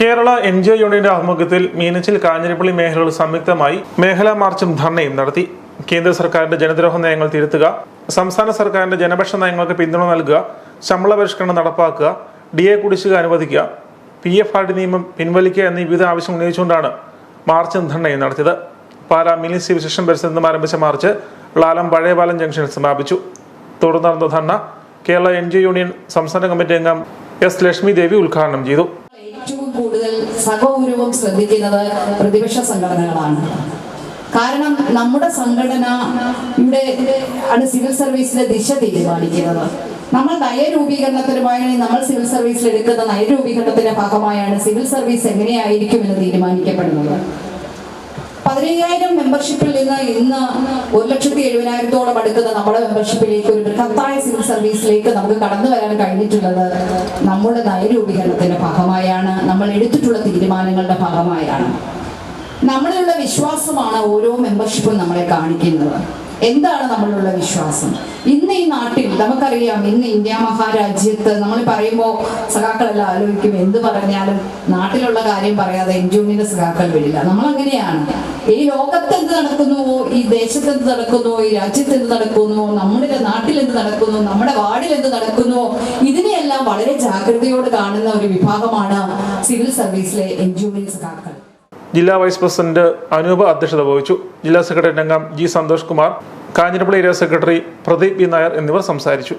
Kerala N G O യൂണിയന്റെ ആഭിമുഖ്യത്തിൽ മീനച്ചിൽ കാഞ്ഞിരപ്പള്ളി മേഖലകൾ സംയുക്തമായി മേഖലാ മാർച്ചും ധർണയും നടത്തി. കേന്ദ്ര സർക്കാരിന്റെ ജനദ്രോഹ നയങ്ങൾ തിരുത്തുക സംസ്ഥാന സർക്കാരിന്റെ ജനപക്ഷ നയങ്ങൾക്ക് പിന്തുണ നൽകുക ശമ്പള പരിഷ്കരണം നടപ്പാക്കുക ഡി എ കുടിശ്ശിക അനുവദിക്കുക പി എഫ് ആർ ഡി നിയമം പിൻവലിക്കുക എന്നീ വിവിധ ആവശ്യം ഉന്നയിച്ചുകൊണ്ടാണ് മാർച്ചും ധർണയും നടത്തിയത്. പാലാ മിനി സിവിൽ സ്റ്റേഷൻ പരിസരത്ത് നിന്നും ആരംഭിച്ച മാർച്ച് ലാലം പഴയപാലം ജംഗ്ഷനിൽ സമാപിച്ചു. തുടർന്ന് നടന്ന dharna Kerala N G union സംസ്ഥാന കമ്മിറ്റി അംഗം എസ് ലക്ഷ്മി ദേവി ഉദ്ഘാടനം ചെയ്തു. കൂടുതൽ സഹഗൗരവം ശ്രദ്ധിക്കുന്നത് പ്രതിപക്ഷ സംഘടനകളാണ്. കാരണം നമ്മുടെ സംഘടന ഇവിടെ ആണ് സിവിൽ സർവീസിന്റെ ദിശ തീരുമാനിക്കുന്നത്. നമ്മൾ നയരൂപീകരണത്തിനുമായി നമ്മൾ സിവിൽ സർവീസിൽ എടുക്കുന്ന നയരൂപീകരണത്തിന്റെ ഭാഗമായാണ് സിവിൽ സർവീസ് എങ്ങനെയായിരിക്കും എന്ന് തീരുമാനിക്കപ്പെടുന്നത്. പതിനയ്യായിരം മെമ്പർഷിപ്പിൽ നിന്ന് ഇന്ന് ഒരു ലക്ഷത്തി എഴുപതിനായിരത്തോളം അടുക്കുന്ന നമ്മുടെ മെമ്പർഷിപ്പിലേക്ക് ഒരു ബൃഹത്തായ സിവിൽ സർവീസിലേക്ക് നമുക്ക് കടന്നു വരാൻ കഴിഞ്ഞിട്ടുള്ളത് നമ്മുടെ നയരൂപീകരണത്തിന്റെ ഭാഗമായാണ്. നമ്മൾ എടുത്തിട്ടുള്ള തീരുമാനങ്ങളുടെ ഭാഗമായാണ്. നമ്മളിലുള്ള വിശ്വാസമാണ് ഓരോ മെമ്പർഷിപ്പും നമ്മളെ കാണിക്കുന്നത്. എന്താണ് നമ്മളിലുള്ള വിശ്വാസം? ഇന്ന് ഈ നാട്ടിൽ നമുക്കറിയാം ഇന്ന് ഇന്ത്യ മഹാരാജ്യത്ത് നമ്മൾ പറയുമ്പോൾ സഖാക്കളെല്ലാം ആലോചിക്കും എന്ത് പറഞ്ഞാലും നാട്ടിലുള്ള കാര്യം പറയാതെ എൻജോണിന്റെ സഖാക്കൾ വരില്ല. നമ്മൾ അങ്ങനെയാണ് ഈ ലോകത്ത് എന്ത് നടക്കുന്നുവോ ഈ ദേശത്ത് എന്ത് നടക്കുന്നുവോ ഈ രാജ്യത്ത് എന്ത് നടക്കുന്നുവോ നമ്മുടെ നാട്ടിൽ എന്ത് നടക്കുന്നു? നമ്മുടെ വാർഡിൽ എന്ത് നടക്കുന്നുവോ ഇതിനെയെല്ലാം വളരെ ജാഗ്രതയോട് കാണുന്ന ഒരു വിഭാഗമാണ് സിവിൽ സർവീസിലെ എൻജോണിയൻ സഖാക്കൾ. ജില്ലാ വൈസ് പ്രസിഡന്റ് അനൂപ് അധ്യക്ഷത വഹിച്ചു. ജില്ലാ സെക്രട്ടറി രംഗം G Santhosh Kumar Kanjirappally area secretary Pradeep B Nair എന്നിവർ സംസാരിച്ചു.